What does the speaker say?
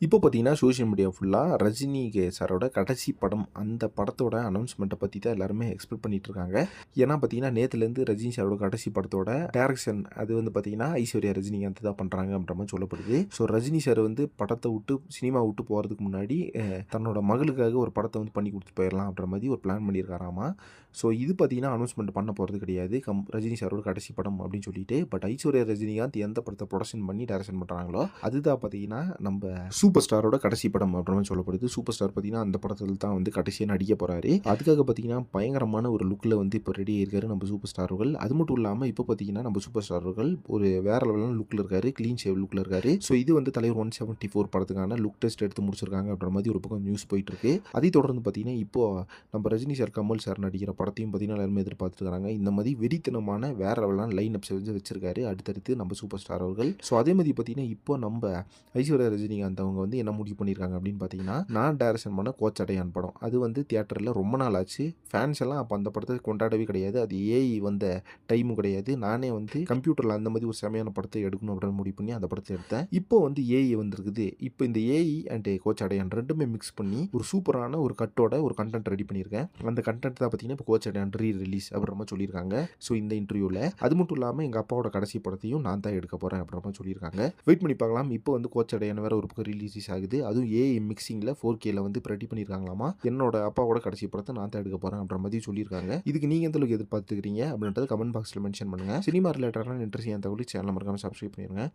இப்போ பார்த்தீங்கன்னா social media ஃபுல்லாக ரஜினி கே- சாரோட கடைசி படம் அந்த படத்தோட அனௌன்ஸ்மெண்ட்டை பற்றி தான் எல்லாருமே எக்ஸ்பெக்ட் பண்ணிட்டு இருக்காங்க. ஏன்னா பார்த்தீங்கன்னா நேற்றுலேருந்து ரஜினி சாரோட கடைசி படத்தோட டேரக்ஷன் அது வந்து பார்த்தீங்கன்னா ஐஸ்வர்யா ரஜினிகாந்த் தான் பண்ணுறாங்க அப்படின்ற மாதிரி சொல்லப்படுது. ஸோ ரஜினி சார் வந்து படத்தை விட்டு சினிமா விட்டு போகிறதுக்கு முன்னாடி தன்னோட மகளுக்காக ஒரு படத்தை வந்து பண்ணி கொடுத்து போயிடலாம் அப்படின்ற மாதிரி ஒரு பிளான் பண்ணியிருக்காராமா? ஸோ இது பார்த்தீங்கன்னா அனௌன்ஸ்மெண்ட் பண்ண போகிறது கிடையாது. கம் ரஜினி சாரோட கடைசி படம் அப்படின்னு சொல்லிட்டு பட் ஐஸ்வர்யா ரஜினிகாந்த் எந்த படத்தை ப்ரொடக்ஷன் பண்ணி டேரக்ஷன் பண்ணுறாங்களோ அதுதான் பார்த்தீங்கன்னா நம்ம சூப்பர் ஸ்டாரோட கடைசி படம் அப்படின்னு சொல்லப்படுது. சூப்பர் ஸ்டார் பார்த்தீங்கன்னா அந்த படத்தில் தான் வந்து கடைசியாக நடிக்க போகிறாரு அதுக்காக பார்த்தீங்கன்னா பயங்கரமான ஒரு லுக்கில் வந்து இப்போ ரெடி ஆயிருக்காரு நம்ம சூப்பர் ஸ்டார்கள் அது மட்டும் இல்லாமல் இப்போ பார்த்தீங்கன்னா நம்ம சூப்பர் ஸ்டார்கள் ஒரு வேற லெவலான லுக்கில் இருக்காரு. க்ளீன் ஷேவ் லுக்கில் இருக்காரு. ஸோ இது வந்து தலைவர் ஒன் செவன்ட்டி ஃபோர் படத்துக்கான லுக் டெஸ்ட் எடுத்து முடிச்சிருக்காங்க அப்படின்ற மாதிரி ஒரு பக்கம் நியூஸ் போயிட்டு இருக்கு. அதை தொடர்ந்து பார்த்தீங்கன்னா இப்போ நம்ம ரஜினி சார் கமல் சார் நடிக்கிற படத்தையும் பார்த்தீங்கன்னா எல்லாருமே எதிர்பார்த்துருக்காங்க. இந்த மாதிரி வெறித்தனமான வேற லெவலான லைன் அப் செஞ்சு வச்சிருக்காரு அடுத்தடுத்து நம்ம சூப்பர் ஸ்டார் அவர்கள். ஸோ அதே மாதிரி பார்த்தீங்கன்னா இப்போ நம்ம ஐஸ்வர்யா ரஜினிகாந்த் அவங்க வந்து என்ன முடிவு பண்ணியிருக்காங்க அப்படின்னு பார்த்தீங்கன்னா நான் டைரக்ஷன் பண்ண கோச்சடையான் படம். அது வந்து தியேட்டரில் ரொம்ப நாள் ஆச்சு. ஃபேன்ஸ் எல்லாம் அப்போ அந்த படத்தை கொண்டாடவே கிடையாது. அது ஏஐ வந்த டைமும் கிடையாது. நானே வந்து கம்ப்யூட்டரில் அந்த மாதிரி ஒரு செமையான படத்தை எடுக்கணும் அப்படின்னு முடிவு பண்ணி அந்த படத்தை எடுத்தேன். இப்போ வந்து ஏஐ வந்திருக்குது. இப்போ இந்த ஏஐ அண்ட் கோச் அடையான் ரெண்டுமே மிக்ஸ் பண்ணி ஒரு சூப்பரான ஒரு கட்டோட ஒரு கண்டென்ட் ரெடி பண்ணியிருக்கேன். அந்த கண்டென்ட் தான் பார்த்தீங்கன்னா இப்போ கோச் அடையான் ரீ ரிலீஸ் அப்படின்ற மாதிரி சொல்லியிருக்காங்க. ஸோ இந்த இன்டர்வியூவில் அது மட்டும் இல்லாமல் எங்கள் அப்பாவோட கடைசி படத்தையும் நான் தான் எடுக்க போகிறேன் அப்படின்ற மாதிரி சொல்லியிருக்காங்க. வெயிட் பண்ணி பார்க்கலாம். இப்போ வந்து கோச் அடையான் வேற ஒரு பக்கம் ரிலீஸ் ஆகுது. அதுவும் ஏஐ மிக்சிங்கில் ஃபோர் கேல வந்து இப்போ ரெடி பண்ணியிருக்காங்களாமா என்னோட அப்பாவோட கடைசி படத்தை நான் தான் எடுக்க போகிறேன் அப்படின்ற மாதிரி சொல்லியிருக்காங்க இதுக்கு நீங்கள் எந்த அளவுக்கு எதிர்பார்த்துக்கிறீங்க அப்படின்றத கமெண்ட் பாக்ஸில் மென்ஷன் பண்ணுங்கள் சினிமா ரிலேட்டடான இன்ட்ரெஸ்டிங் தகவல் சேனல் மறக்காம சப்ஸ்கிரைப் பண்ணிடுங்க